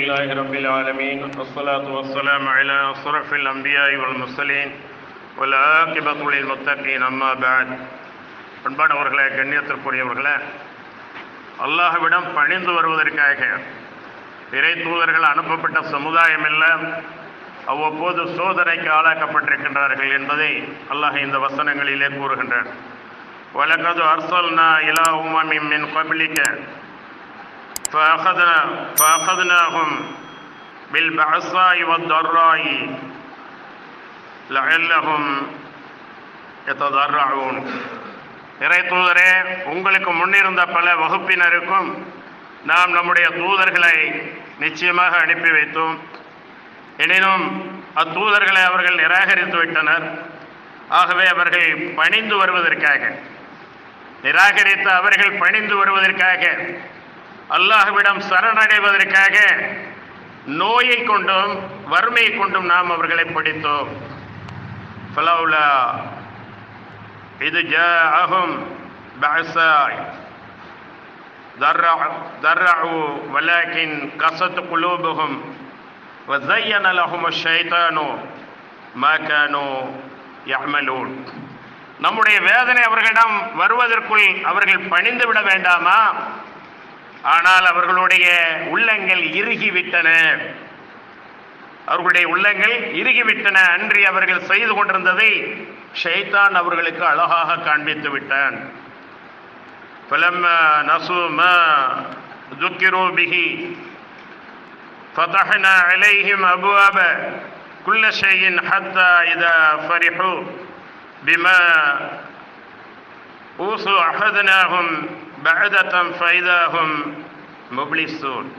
لله رب العالمين والصلاة والسلام على أشرف الأنبياء والمرسلين والعاقبة للمتقين أما بعد பண்பானவர்களே கண்ணியத்திற்குரியவர்களே அல்லாஹ்விடம் பணிந்து வருவதற்காக இறை தூதர்கள் அனுப்பப்பட்ட சமுதாயம் எல்லாம் அவ்வப்போது சோதனைக்கு ஆளாக்கப்பட்டிருக்கின்றார்கள் என்பதை அல்லாஹ் இந்த வசனங்களிலே கூறுகின்றான் வலக்கது அர்சல்னா இலா உம்மமி மின் கபிலிக்க فأخذنا فأخذناهم بالبعصاء والضراء لعلهم يتضرعون இறை தூதரே உங்களுக்கு முன்னிருந்த பல வகுப்பினருக்கும் நாம் நம்முடைய தூதர்களை நிச்சயமாக அனுப்பி வைத்தோம் எனினும் அத்தூதர்களை அவர்கள் நிராகரித்து விட்டனர் ஆகவே அவர்கள் பணிந்து வருவதற்காக நிராகரித்த அவர்கள் பணிந்து வருவதற்காக அல்லாஹ்விடம் சரணடைவதற்காக நோயை கொண்டும் வறுமையை கொண்டும் நாம் அவர்களை படித்தோம் ஃபலௌலா இது ஜாஅஹும் பஅஸாய் ضرعوا ولكن قست قلوبهم وزين لهم الشيطان ما كانوا يعملون நம்முடைய வேதனை அவர்களிடம் வருவதற்குள் அவர்கள் பணிந்து விட வேண்டாமா ஆனால் அவர்களுடைய உள்ளங்கள் இறுகிவிட்டன அவர்களுடைய உள்ளங்கள் இறுகிவிட்டன அன்றி அவர்கள் செய்து கொண்டிருந்ததை ஷைத்தான் அவர்களுக்கு அழகாக காண்பித்து விட்டான் فلما نسوا ما ذكروا به فتحنا عليهم أبواب كل شيء حتى إذا فرحوا بما أوصوا أخذناهم பகதத்தம் ஃபைதாகும் முப்ளிசூன்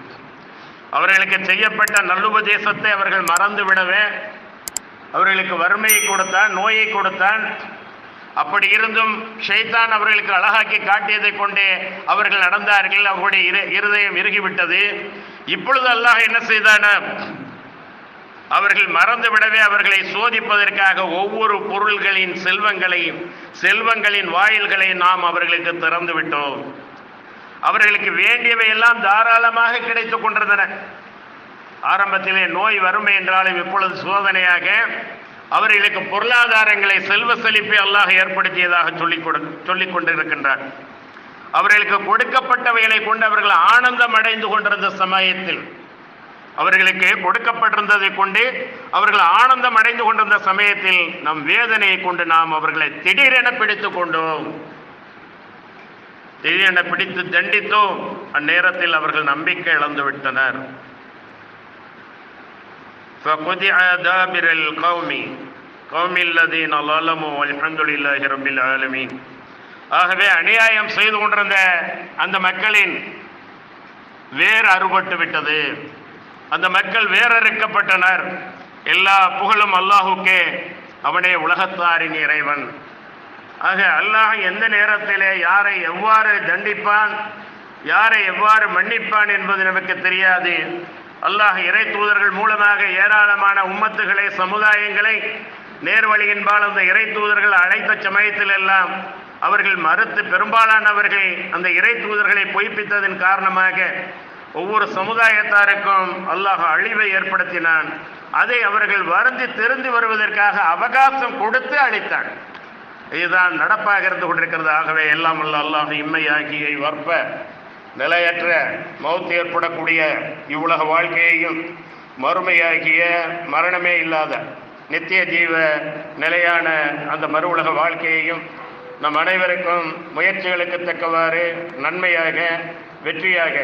அவர்களுக்கு செய்யப்பட்ட நல்லுபதேசத்தை அவர்கள் மறந்து விடவே அவர்களுக்கு வறுமையை கொடுத்தான் நோயை கொடுத்தான். அப்படி இருந்தும் ஷைத்தான் அவர்களுக்கு அழகாக்கி காட்டியதை கொண்டே அவர்கள் நடந்தார்கள். அவர்களுடைய இருதயம் இறுகிவிட்டது. இப்பொழுது அல்லாஹ் என்ன செய்தான அவர்கள் மறந்துவிடவே அவர்களை சோதிப்பதற்காக ஒவ்வொரு பொருள்களின் செல்வங்களையும் செல்வங்களின் வாயில்களை நாம் அவர்களுக்கு திறந்து விட்டோம் அவர்களுக்கு வேண்டியவை எல்லாம் தாராளமாக கிடைத்துக் கொண்டிருந்தன. ஆரம்பத்திலே நோய் வறுமை என்றாலும் இப்பொழுது சோதனையாக அவர்களுக்கு பொருளாதாரங்களை செல்வ செழிப்பை அல்லாஹ் ஏற்படுத்தியதாக சொல்லிக் கொடு சொல்லிக் கொண்டிருக்கின்றார். அவர்களுக்கு கொடுக்கப்பட்டவைகளை கொண்டு அவர்கள் ஆனந்தம் அடைந்து கொண்டிருந்த சமயத்தில் அவர்களுக்கு கொடுக்கப்பட்டிருந்ததை கொண்டு அவர்கள் ஆனந்தம் அடைந்து கொண்டிருந்த சமயத்தில் நம் வேதனையை கொண்டு நாம் அவர்களை திடீரென பிடித்து கொண்டோம். திடீரென பிடித்து தண்டித்தோம். அந்நேரத்தில் அவர்கள் நம்பிக்கை இழந்து விட்டனர். ஆகவே அநியாயம் செய்து கொண்டிருந்த அந்த மக்களின் வேர் அறுபட்டு விட்டது. அந்த மக்கள் வேறறுக்கப்பட்டனர் எல்லா புகழும் அல்லாஹுக்கே அவனே உலகத்தாரின் இறைவன். ஆக அல்லாஹ் எந்த நேரத்திலே யாரை எவ்வாறு தண்டிப்பான் யாரை எவ்வாறு மன்னிப்பான் என்பது நமக்கு தெரியாது. அல்லாஹ் இறை தூதர்கள் மூலமாக ஏராளமான உம்மத்துகளை சமுதாயங்களை நேர்வழியின்பால் அந்த இறை தூதர்கள் அழைத்த சமயத்தில் எல்லாம் அவர்கள் மறுத்து பெரும்பாலானவர்கள் அந்த இறை தூதர்களை பொய்ப்பித்ததன் காரணமாக ஒவ்வொரு சமுதாயத்தாருக்கும் அல்லாஹ் அழிவை ஏற்படுத்தினான். அதை அவர்கள் வருந்தி தெரிந்து வருவதற்காக அவகாசம் கொடுத்து அளித்தான். இதுதான் நடப்பாக இருந்து கொண்டிருக்கிறது. ஆகவே எல்லாம் அல்ல அல்லாஹ் இம்மையாகியை வற்ப நிலையற்ற மௌத்து ஏற்படக்கூடிய இவ்வுலக வாழ்க்கையையும் மறுமையாகிய மரணமே இல்லாத நித்திய ஜீவ நிலையான அந்த மறு உலக வாழ்க்கையையும் நம் அனைவருக்கும் முயற்சிகளுக்கு தக்கவாறு நன்மையாக வெற்றியாக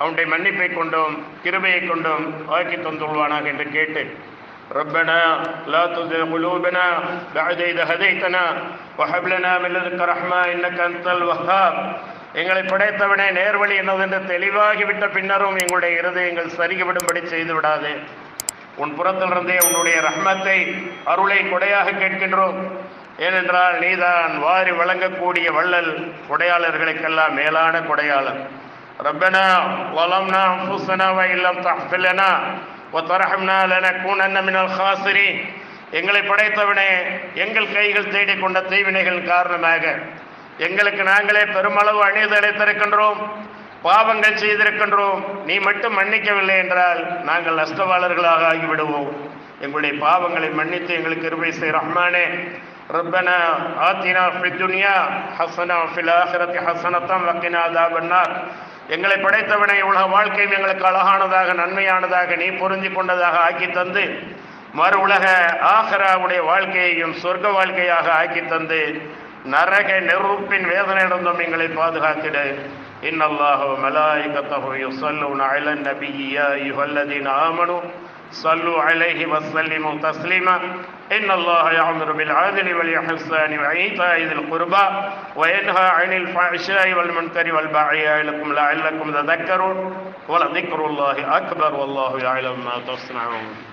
அவனுடைய மன்னிப்பை கொண்டும் கிருபையை கொண்டும் ஆக்கி தந்துள்வானாக என்று கேட்டு ربنا لا تزغ قلوبنا بعد إذ هديتنا وهب لنا من لدنك رحمة إنك أنت الوهاب எங்களை படைத்தவனே நேர்வழி என்னவென்று தெளிவாகிவிட்ட பின்னரும் எங்களுடைய இருதயங்கள் சருகிவிடும்படி செய்து விடாது உன் புறத்திலிருந்தே உன்னுடைய ரஹ்மத்தை அருளை கொடையாக கேட்கின்றோம் ஏனென்றால் நீதான் வாரி வழங்கக்கூடிய வள்ளல் கொடையாளர்களுக்கெல்லாம் மேலான கொடையாளர். ரப்பனா வலம்னா அன்ஃபுஸனா இல்லம் தஹ்ஃபிர் ஓ வ தர்ஹம்னா லனகூனன்ன மினல் எங்களை படைத்தவனே எங்கள் கைகள் தேடிக்கொண்ட தீவினைகள் காரணமாக. எங்களுக்கு நாங்களே பெருமளவு அணிதலை அளித்திருக்கின்றோம் பாவங்கள் செய்திருக்கின்றோம். நீ மட்டும் மன்னிக்கவில்லை என்றால் நாங்கள் நஷ்டவாளர்களாக ஆகிவிடுவோம். எங்களுடைய பாவங்களை மன்னித்து எங்களுக்கு இருவை செய் ரஹ்மானே. ربنا آتنا في الدنيا حسنة وفي الآخرة حسنة وقنا عذاب النار எங்களை படைத்தவனை உலக வாழ்க்கையும் எங்களுக்கு அழகானதாக நன்மையானதாக நீ பொருந்தி கொண்டதாக ஆக்கி தந்து மறு உலக ஆஹராவுடைய வாழ்க்கையையும் சொர்க்க வாழ்க்கையாக ஆக்கி தந்து நரக நெருப்பின் வேதனையிடந்தும் எங்களை பாதுகாத்திடு إن الله وملائكته يصلون على النبي يا أيها الذين آمنوا صلوا عليه وسلموا تسليما. إن الله يأمر بالعدل والإحسان وإيتاء ذي القربى وينهى عن الفحشاء والمنكر والبغي يعظكم لعلكم تذكرون. ولذكر الله أكبر والله يعلم ما تصنعون.